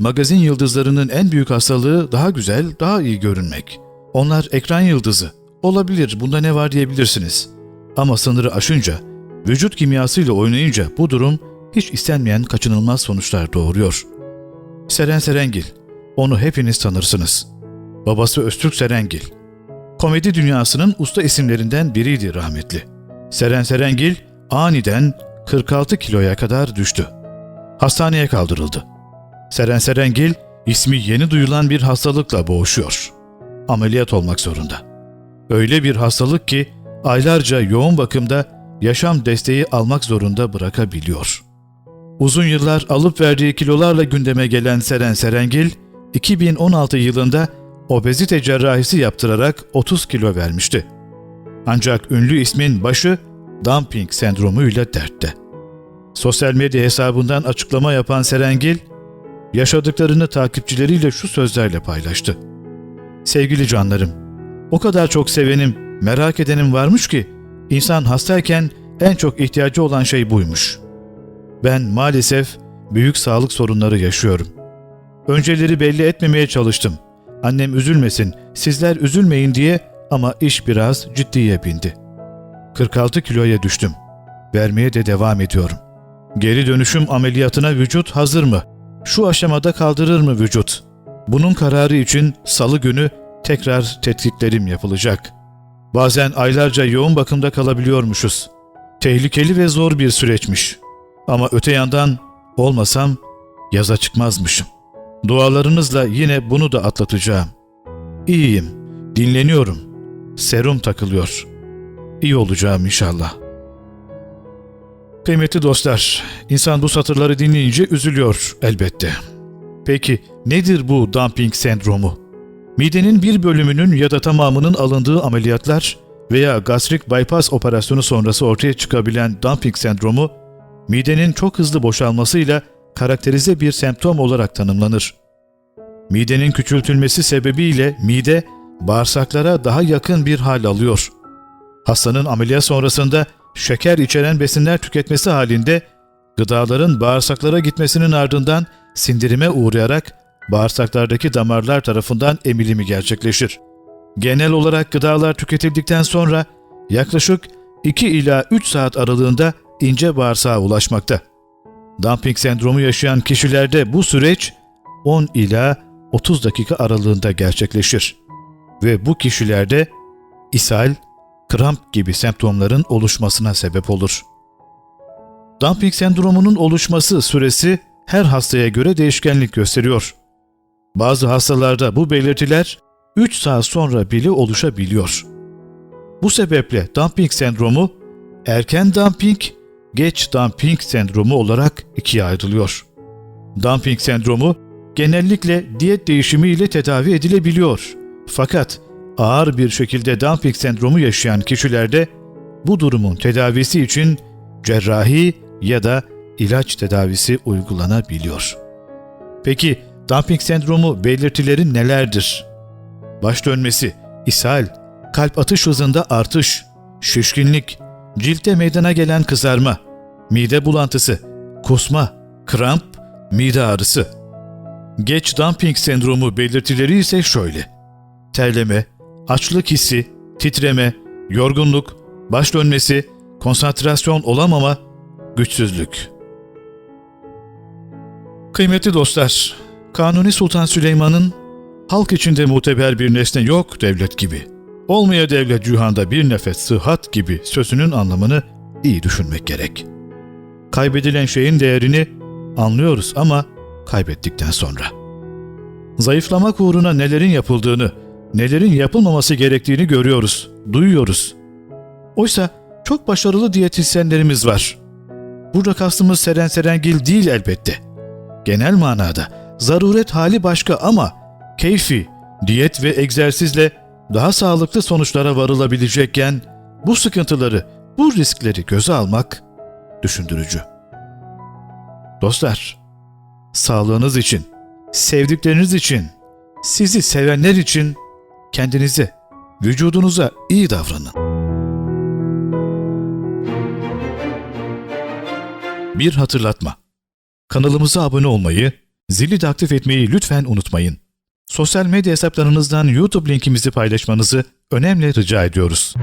magazin yıldızlarının en büyük hastalığı daha güzel, daha iyi görünmek. Onlar ekran yıldızı. Olabilir, bunda ne var diyebilirsiniz. Ama sınırı aşınca, vücut kimyasıyla oynayınca bu durum hiç istenmeyen kaçınılmaz sonuçlar doğuruyor. Seren Serengil, onu hepiniz tanırsınız. Babası Öztürk Serengil. Komedi dünyasının usta isimlerinden biriydi rahmetli. Seren Serengil aniden 46 kiloya kadar düştü. Hastaneye kaldırıldı. Seren Serengil ismi yeni duyulan bir hastalıkla boğuşuyor. Ameliyat olmak zorunda. Öyle bir hastalık ki aylarca yoğun bakımda yaşam desteği almak zorunda bırakabiliyor. Uzun yıllar alıp verdiği kilolarla gündeme gelen Seren Serengil, 2016 yılında obezite cerrahisi yaptırarak 30 kilo vermişti. Ancak ünlü ismin başı dumping sendromuyla dertte. Sosyal medya hesabından açıklama yapan Serengil, yaşadıklarını takipçileriyle şu sözlerle paylaştı. Sevgili canlarım, o kadar çok sevenim, merak edenim varmış ki, insan hastayken en çok ihtiyacı olan şey buymuş. Ben maalesef büyük sağlık sorunları yaşıyorum. Önceleri belli etmemeye çalıştım. Annem üzülmesin, sizler üzülmeyin diye ama iş biraz ciddiye bindi. 46 kiloya düştüm. Vermeye de devam ediyorum. Geri dönüşüm ameliyatına vücut hazır mı? Şu aşamada kaldırır mı vücut? Bunun kararı için salı günü tekrar tetkiklerim yapılacak. Bazen aylarca yoğun bakımda kalabiliyormuşuz. Tehlikeli ve zor bir süreçmiş. Ama öte yandan olmasam yaza çıkmazmışım. Dualarınızla yine bunu da atlatacağım. İyiyim, dinleniyorum. Serum takılıyor. İyi olacağım inşallah. Kıymetli dostlar, insan bu satırları dinleyince üzülüyor elbette. Peki nedir bu dumping sendromu? Midenin bir bölümünün ya da tamamının alındığı ameliyatlar veya gastrik bypass operasyonu sonrası ortaya çıkabilen dumping sendromu, midenin çok hızlı boşalmasıyla karakterize bir semptom olarak tanımlanır. Midenin küçültülmesi sebebiyle mide bağırsaklara daha yakın bir hal alıyor. Hastanın ameliyat sonrasında şeker içeren besinler tüketmesi halinde gıdaların bağırsaklara gitmesinin ardından sindirime uğrayarak bağırsaklardaki damarlar tarafından emilimi gerçekleşir. Genel olarak gıdalar tüketildikten sonra yaklaşık 2 ila 3 saat aralığında ince bağırsağa ulaşmakta. Dumping sendromu yaşayan kişilerde bu süreç 10 ila 30 dakika aralığında gerçekleşir ve bu kişilerde ishal, kramp gibi semptomların oluşmasına sebep olur. Dumping sendromunun oluşması süresi her hastaya göre değişkenlik gösteriyor. Bazı hastalarda bu belirtiler 3 saat sonra bile oluşabiliyor. Bu sebeple dumping sendromu erken dumping, geç dumping sendromu olarak ikiye ayrılıyor. Dumping sendromu genellikle diyet değişimiyle tedavi edilebiliyor. Fakat ağır bir şekilde dumping sendromu yaşayan kişilerde bu durumun tedavisi için cerrahi ya da ilaç tedavisi uygulanabiliyor. Peki dumping sendromu belirtileri nelerdir? Baş dönmesi, ishal, kalp atış hızında artış, şişkinlik, ciltte meydana gelen kızarma, mide bulantısı, kusma, kramp, mide ağrısı. Geç dumping sendromu belirtileri ise şöyle. Terleme, açlık hissi, titreme, yorgunluk, baş dönmesi, konsantrasyon olamama, güçsüzlük. Kıymetli dostlar, Kanuni Sultan Süleyman'ın halk içinde muteber bir nesne yok devlet gibi. Olmaya devlet cühanda bir nefes sıhhat gibi sözünün anlamını iyi düşünmek gerek. Kaybedilen şeyin değerini anlıyoruz ama kaybettikten sonra. Zayıflamak uğruna nelerin yapıldığını, nelerin yapılmaması gerektiğini görüyoruz, duyuyoruz. Oysa çok başarılı diyetisyenlerimiz var. Burada kastımız Seren Serengil değil elbette. Genel manada zaruret hali başka ama keyfi, diyet ve egzersizle daha sağlıklı sonuçlara varılabilecekken bu sıkıntıları, bu riskleri göze almak düşündürücü. Dostlar, sağlığınız için, sevdikleriniz için, sizi sevenler için kendinize, vücudunuza iyi davranın. Bir hatırlatma. Kanalımıza abone olmayı, Zili de aktif etmeyi lütfen unutmayın. Sosyal medya hesaplarınızdan YouTube linkimizi paylaşmanızı önemli rica ediyoruz.